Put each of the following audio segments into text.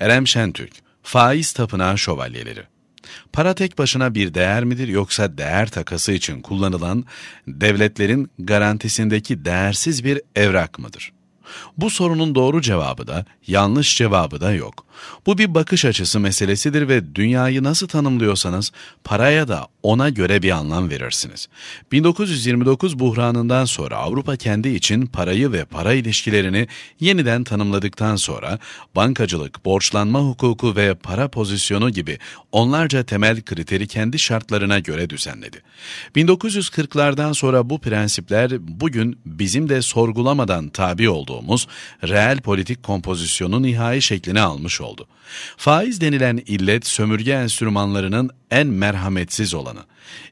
Erem Şentürk, Faiz Tapınağı Şövalyeleri Para tek başına bir değer midir yoksa değer takası için kullanılan devletlerin garantisindeki değersiz bir evrak mıdır? Bu sorunun doğru cevabı da, yanlış cevabı da yok. Bu bir bakış açısı meselesidir ve dünyayı nasıl tanımlıyorsanız paraya da ona göre bir anlam verirsiniz. 1929 buhranından sonra Avrupa kendi için parayı ve para ilişkilerini yeniden tanımladıktan sonra bankacılık, borçlanma hukuku ve para pozisyonu gibi onlarca temel kriteri kendi şartlarına göre düzenledi. 1940'lardan sonra bu prensipler bugün bizim de sorgulamadan tabi olduğumuz reel politik kompozisyonun nihai şeklini almış oldu. Faiz denilen illet sömürge enstrümanlarının en merhametsiz olanı.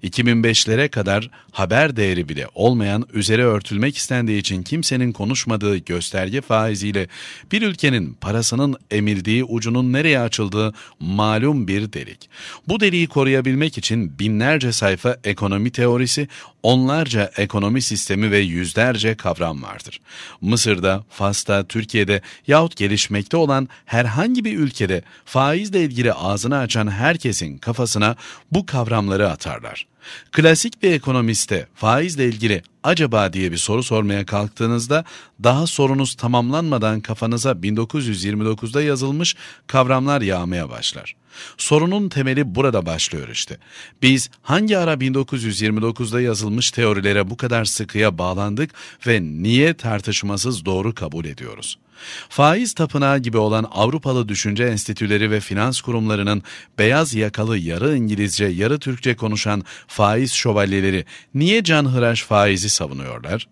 2005'lere kadar haber değeri bile olmayan üzeri örtülmek istendiği için kimsenin konuşmadığı gösterge faiziyle bir ülkenin parasının emildiği ucunun nereye açıldığı malum bir delik. Bu deliği koruyabilmek için binlerce sayfa ekonomi teorisi, onlarca ekonomi sistemi ve yüzlerce kavram vardır. Mısır'da, Fas'ta, Türkiye'de yahut gelişmekte olan herhangi bir ülkede faizle ilgili ağzını açan herkesin kafasına bu kavramları derler. Klasik bir ekonomiste faizle ilgili acaba diye bir soru sormaya kalktığınızda daha sorunuz tamamlanmadan kafanıza 1929'da yazılmış kavramlar yağmaya başlar. Sorunun temeli burada başlıyor işte. Biz hangi ara 1929'da yazılmış teorilere bu kadar sıkıya bağlandık ve niye tartışmasız doğru kabul ediyoruz? Faiz tapınağı gibi olan Avrupalı düşünce enstitüleri ve finans kurumlarının beyaz yakalı yarı İngilizce yarı Türkçe konuşan faiz şövalyeleri niye canhıraş faizi savunuyorlar?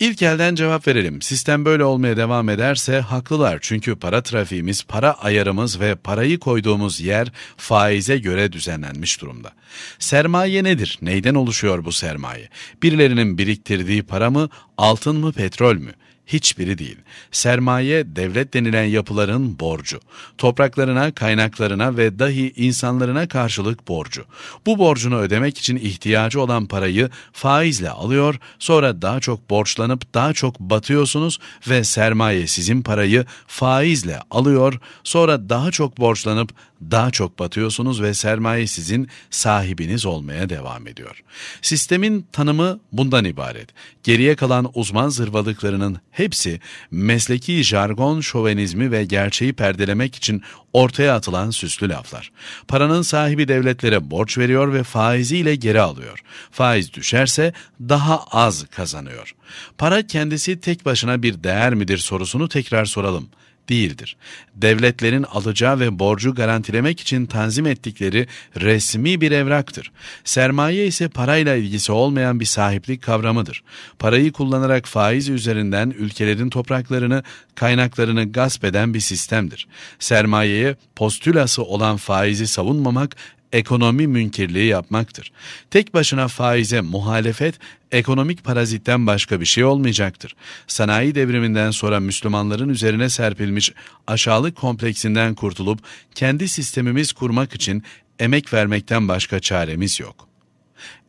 İlk elden cevap verelim. Sistem böyle olmaya devam ederse haklılar. Çünkü para trafiğimiz, para ayarımız ve parayı koyduğumuz yer faize göre düzenlenmiş durumda. Sermaye nedir? Neyden oluşuyor bu sermaye? Birilerinin biriktirdiği para mı, altın mı, petrol mü? Hiçbiri değil. Sermaye devlet denilen yapıların borcu. Topraklarına, kaynaklarına ve dahi insanlarına karşılık borcu. Bu borcunu ödemek için ihtiyacı olan parayı faizle alıyor, sonra daha çok borçlanıp daha çok batıyorsunuz ve sermaye sizin parayı faizle alıyor, sonra daha çok borçlanıp daha çok batıyorsunuz ve sermaye sizin sahibiniz olmaya devam ediyor. Sistemin tanımı bundan ibaret. Geriye kalan uzman zırvalıklarının hepsi mesleki jargon, şovenizmi ve gerçeği perdelemek için ortaya atılan süslü laflar. Paranın sahibi devletlere borç veriyor ve faiziyle geri alıyor. Faiz düşerse daha az kazanıyor. Para kendisi tek başına bir değer midir sorusunu tekrar soralım değildir. Devletlerin alacağı ve borcu garantilemek için tanzim ettikleri resmi bir evraktır. Sermaye ise parayla ilgisi olmayan bir sahiplik kavramıdır. Parayı kullanarak faiz üzerinden ülkelerin topraklarını, kaynaklarını gasp eden bir sistemdir. Sermayeye postülası olan faizi savunmamak ekonomi münkirliği yapmaktır. Tek başına faize muhalefet ekonomik parazitten başka bir şey olmayacaktır. Sanayi devriminden sonra Müslümanların üzerine serpilmiş aşağılık kompleksinden kurtulup kendi sistemimiz kurmak için emek vermekten başka çaremiz yok.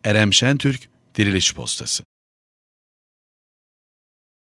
Erem Şentürk, Diriliş Postası